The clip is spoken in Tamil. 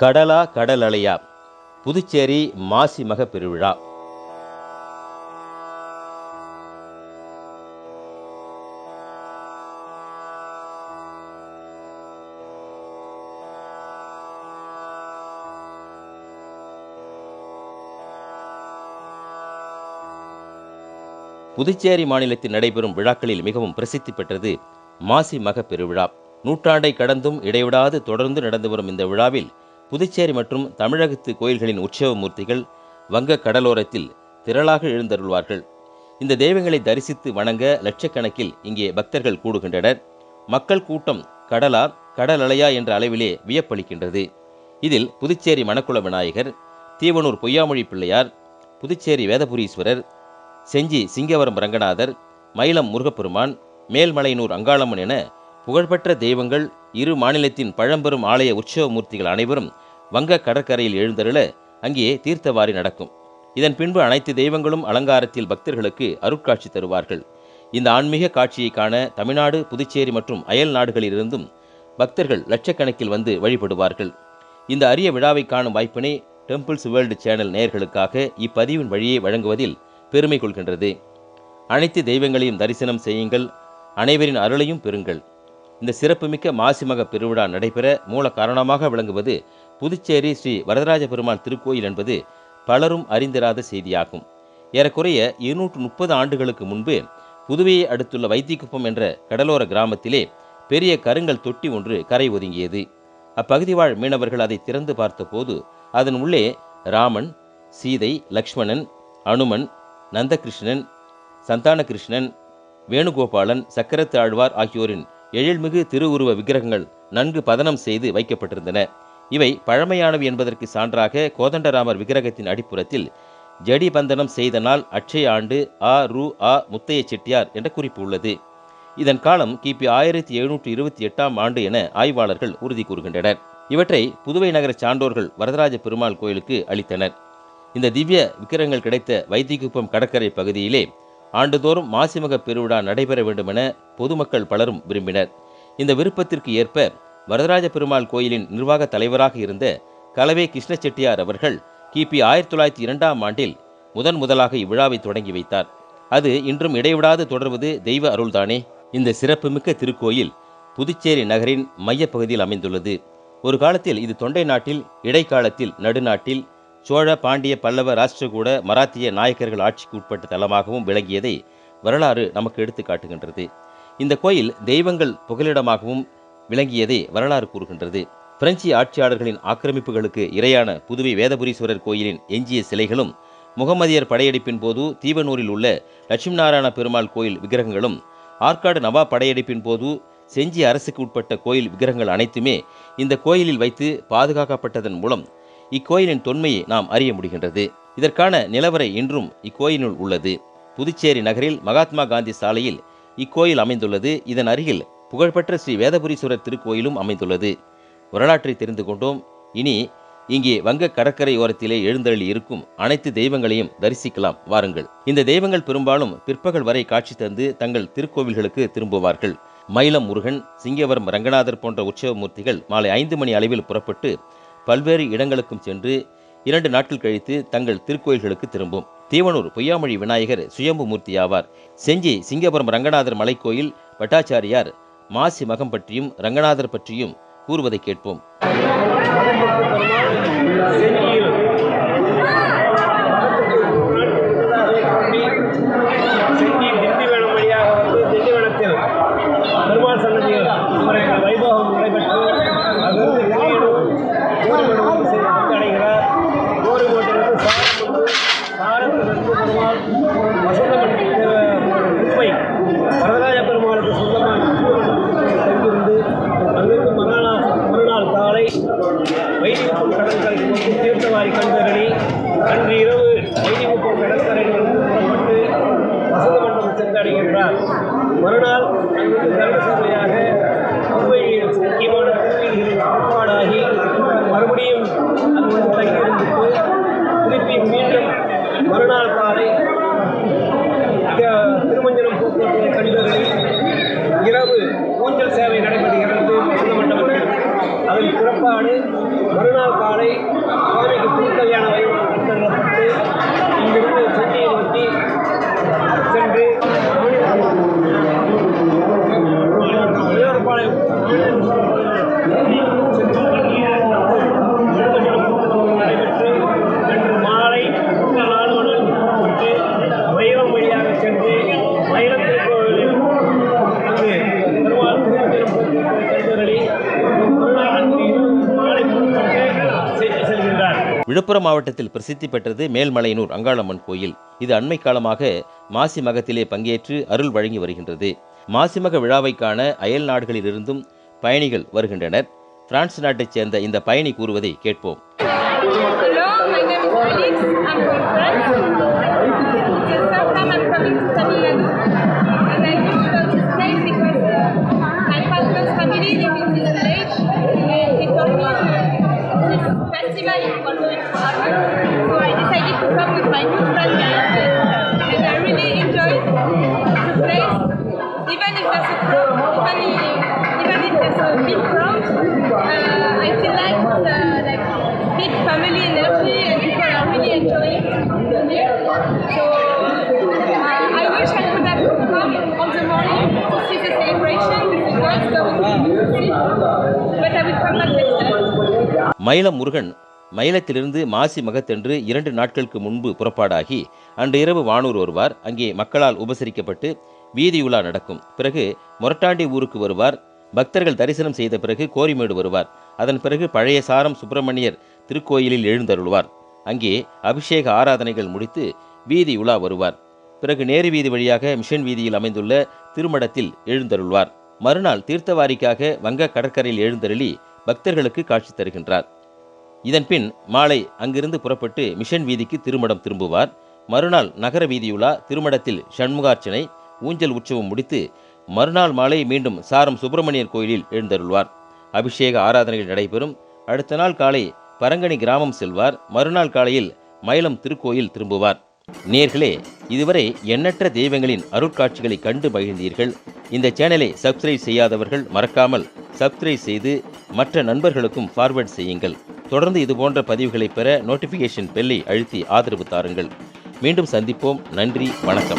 கடலா கடல் அலையா புதுச்சேரி மாசி மக பெருவிழா. புதுச்சேரி மாநிலத்தில் நடைபெறும் விழாக்களில் மிகவும் பிரசித்தி பெற்றது மாசி மக பெருவிழா. நூற்றாண்டை கடந்தும் இடைவிடாது தொடர்ந்து நடந்து வரும் இந்த விழாவில் புதுச்சேரி மற்றும் தமிழகத்து கோயில்களின் உற்சவ மூர்த்திகள் வங்க கடலோரத்தில் திரளாக எழுந்தருள்வார்கள். இந்த தெய்வங்களை தரிசித்து வணங்க லட்சக்கணக்கில் இங்கே பக்தர்கள் கூடுகின்றனர். மக்கள் கூட்டம் கடலா கடல் அலையா என்ற அளவிலே வியப்பளிக்கின்றது. இதில் புதுச்சேரி மணக்குள விநாயகர் தீவனூர் பொய்யாமொழி பிள்ளையார் புதுச்சேரி வேதபுரீஸ்வரர் செஞ்சி சிங்கவரம் ரங்கநாதர் மயிலம் முருகப்பெருமான் மேல்மலையனூர் அங்காளம்மன் என புகழ்பெற்ற தெய்வங்கள் இரு மாநிலத்தின் பழம்பெரும் ஆலய உற்சவ மூர்த்திகள் அனைவரும் வங்க கடற்கரையில் எழுந்தருள அங்கே தீர்த்தவாரி நடக்கும். இதன் பின்பு அனைத்து தெய்வங்களும் அலங்காரத்தில் பக்தர்களுக்கு அருட்காட்சி தருவார்கள். இந்த ஆன்மீக காட்சியை காண தமிழ்நாடு புதுச்சேரி மற்றும் அயல் நாடுகளிலிருந்தும் பக்தர்கள் லட்சக்கணக்கில் வந்து வழிபடுவார்கள். இந்த அரிய விழாவை காணும் வாய்ப்பினை டெம்பிள்ஸ் வேர்ல்டு சேனல் நேயர்களுக்காக இப்பதிவின் வழியே வழங்குவதில் பெருமை கொள்கின்றது. அனைத்து தெய்வங்களையும் தரிசனம் செய்யுங்கள். அனைவரின் அருளையும் பெறுங்கள். இந்த சிறப்புமிக்க மாசிமக பெருவிழா நடைபெற மூல காரணமாக விளங்குவது புதுச்சேரி ஸ்ரீ வரதராஜ பெருமாள் திருக்கோயில் என்பது பலரும் அறிந்திராத செய்தியாகும். ஏறக்குறைய இருநூற்று முப்பது ஆண்டுகளுக்கு முன்பு புதுவையை அடுத்துள்ள வைத்திக்குப்பம் என்ற கடலோர கிராமத்திலே பெரிய கருங்கல் தொட்டி ஒன்று கரை ஒதுங்கியது. அப்பகுதி வாழ் மீனவர்கள் அதை திறந்து பார்த்தபோது அதன் உள்ளே ராமன் சீதை லக்ஷ்மணன் அனுமன் நந்தகிருஷ்ணன் சந்தானகிருஷ்ணன் வேணுகோபாலன் சக்கரத்து ஆழ்வார் ஆகியோரின் எழில்மிகு திருவுருவ விக்கிரகங்கள் நன்கு பதனம் செய்து வைக்கப்பட்டிருந்தன. இவை பழமையானவை என்பதற்கு சான்றாக கோதண்டராமர் விக்கிரகத்தின் அடிப்புறத்தில் ஜடி பந்தனம் செய்த நாள் அட்சய ஆண்டு ஆ ரு ஆ முத்தைய செட்டியார் என்ற குறிப்பு உள்ளது. இதன் காலம் கிபி ஆயிரத்தி எழுநூற்றி இருபத்தி எட்டாம் ஆண்டு என ஆய்வாளர்கள் உறுதி கூறுகின்றனர். இவற்றை புதுவை நகர சான்றோர்கள் வரதராஜ பெருமாள் கோயிலுக்கு அளித்தனர். இந்த திவ்ய விக்கிரகங்கள் கிடைத்த வைத்தியகுப்பம் கடற்கரை பகுதியிலே ஆண்டுதோறும் மாசிமக பெருவிழா நடைபெற வேண்டுமென பொதுமக்கள் பலரும் விரும்பினர். இந்த விருப்பத்திற்கு ஏற்ப வரதராஜ பெருமாள் கோயிலின் நிர்வாக தலைவராக இருந்த கலவே கிருஷ்ண செட்டியார் அவர்கள் கிபி ஆயிரத்தி தொள்ளாயிரத்தி இரண்டாம் ஆண்டில் முதன் முதலாக இவ்விழாவை தொடங்கி வைத்தார். அது இன்றும் இடைவிடாது தொடர்வது தெய்வ அருள்தானே. இந்த சிறப்புமிக்க திருக்கோயில் புதுச்சேரி நகரின் மையப்பகுதியில் அமைந்துள்ளது. ஒரு காலத்தில் இது தொண்டை நாட்டில் இடைக்காலத்தில் நடுநாட்டில் சோழ பாண்டிய பல்லவ ராஷ்டிரகூட மராத்திய நாயக்கர்கள் ஆட்சிக்கு உட்பட்ட தலமாகவும் விளங்கியதை வரலாறு நமக்கு எடுத்து காட்டுகின்றது. இந்த கோயில் தெய்வங்கள் புகலிடமாகவும் விளங்கியதை வரலாறு கூறுகின்றது. பிரெஞ்சு ஆட்சியாளர்களின் ஆக்கிரமிப்புகளுக்கு இரையான புதுவை வேதபுரீஸ்வரர் கோயிலின் எஞ்சிய சிலைகளும் முகமதியர் படையெடுப்பின் போது தீவனூரில் உள்ள லட்சுமி நாராயண பெருமாள் கோயில் விக்கிரகங்களும் ஆற்காடு நவாப் படையெடுப்பின் போது செஞ்சி அரசுக்கு உட்பட்ட கோயில் விக்கிரகங்கள் அனைத்துமே இந்த கோயிலில் வைத்து பாதுகாக்கப்பட்டதன் மூலம் இக்கோயிலின் தொன்மையை நாம் அறிய முடிகின்றது. இதற்கான நிலவரை இன்றும் இக்கோயிலுள் உள்ளது. புதுச்சேரி நகரில் மகாத்மா காந்தி சாலையில் இக்கோயில் அமைந்துள்ளது. இதன் அருகில் புகழ்பெற்ற ஸ்ரீ வேதபுரீஸ்வரர் திருக்கோயிலும் அமைந்துள்ளது. வரலாற்றை தெரிந்து கொண்டோம். இனி இங்கே வங்க கடற்கரையோரத்திலே எழுந்தருளி இருக்கும் அனைத்து தெய்வங்களையும் தரிசிக்கலாம். வாருங்கள். இந்த தெய்வங்கள் பெரும்பாலும் பிற்பகல் வரை காட்சி தந்து தங்கள் திருக்கோவில்களுக்கு திரும்புவார்கள். மயிலம் முருகன் சிங்கவரம் ரங்கநாதர் போன்ற உற்சவ மூர்த்திகள் மாலை ஐந்து மணி அளவில் புறப்பட்டு பல்வேறு இடங்களுக்கும் சென்று இரண்டு நாட்கள் கழித்து தங்கள் திருக்கோயில்களுக்கு திரும்பும். தீவனூர் பொய்யாமொழி விநாயகர் சுயம்பு மூர்த்தி ஆவார். செஞ்சி சிங்கபுரம் ரங்கநாதர் மலைக்கோயில் பட்டாச்சாரியார் மாசி மகம் பற்றியும் ரங்கநாதர் பற்றியும் கூறுவதை கேட்போம். வழிபாடு மறுநாள் காலை சுவாமிக்கு திருக்கல்யாணம் விழுப்புரம் மாவட்டத்தில் பிரசித்தி பெற்றது மேல்மலையனூர் அங்காளம்மன் கோயில். இது அண்மை காலமாக மாசி மகத்திலே பங்கேற்று அருள் வழங்கி வருகின்றது. மாசிமக விழாவை காண அயல் நாடுகளிலிருந்தும் பயணிகள் வருகின்றனர். பிரான்ஸ் நாட்டைச் சேர்ந்த இந்த பயணி கூறுவதை கேட்போம். with my new friend Gayathri. And I really enjoyed the place. Even if there's a crowd, even if, even if there's a big crowd, uh, I feel like it's uh, like big family energy and people are really enjoying here. So uh, I wish I could have come on the morning to see the celebration with the girls going to the music, but I will come back next time. Mayilam Murugan மயிலத்திலிருந்து மாசி மகத்தென்று இரண்டு நாட்களுக்கு முன்பு புறப்பாடாகி அன்று இரவு வானூர் வருவார். அங்கே மக்களால் உபசரிக்கப்பட்டு வீதியுலா நடக்கும். பிறகு மொரட்டாண்டி ஊருக்கு வருவார். பக்தர்கள் தரிசனம் செய்த பிறகு கோரிமேடு வருவார். அதன் பிறகு பழைய சாரம் சுப்பிரமணியர் திருக்கோயிலில் எழுந்தருள்வார். அங்கே அபிஷேக ஆராதனைகள் முடித்து வீதி உலா வருவார். பிறகு நேரு வீதி வழியாக மிஷன் வீதியில் அமைந்துள்ள திருமடத்தில் எழுந்தருள்வார். மறுநாள் தீர்த்தவாரிக்காக வங்க கடற்கரையில் எழுந்தருளி பக்தர்களுக்கு காட்சி தருகின்றார். இதன்பின் மாலை அங்கிருந்து புறப்பட்டு மிஷன் வீதிக்கு திருமடம் திரும்புவார். மறுநாள் நகர வீதியுலா திருமடத்தில் சண்முகார்ச்சனை ஊஞ்சல் உற்சவம் முடித்து மறுநாள் மாலை மீண்டும் சாரம் சுப்பிரமணியர் கோயிலில் எழுந்தருள்வார். அபிஷேக ஆராதனைகள் நடைபெறும். அடுத்த நாள் காலை பரங்கனி கிராமம் செல்வார். மறுநாள் காலையில் மயிலம் திருக்கோயில் திரும்புவார். நேர்களே இதுவரை எண்ணற்ற தெய்வங்களின் அருட்காட்சிகளை கண்டு மகிழ்ந்தீர்கள். இந்த சேனலை சப்ஸ்கிரைப் செய்யாதவர்கள் மறக்காமல் சப்ஸ்கிரைப் செய்து மற்ற நண்பர்களுக்கும் ஃபார்வர்ட் செய்யுங்கள். தொடர்ந்து இதுபோன்ற பதிவுகளை பெற நோட்டிஃபிகேஷன் பெல்லை அழுத்தி ஆதரவு தாருங்கள். மீண்டும் சந்திப்போம். நன்றி. வணக்கம்.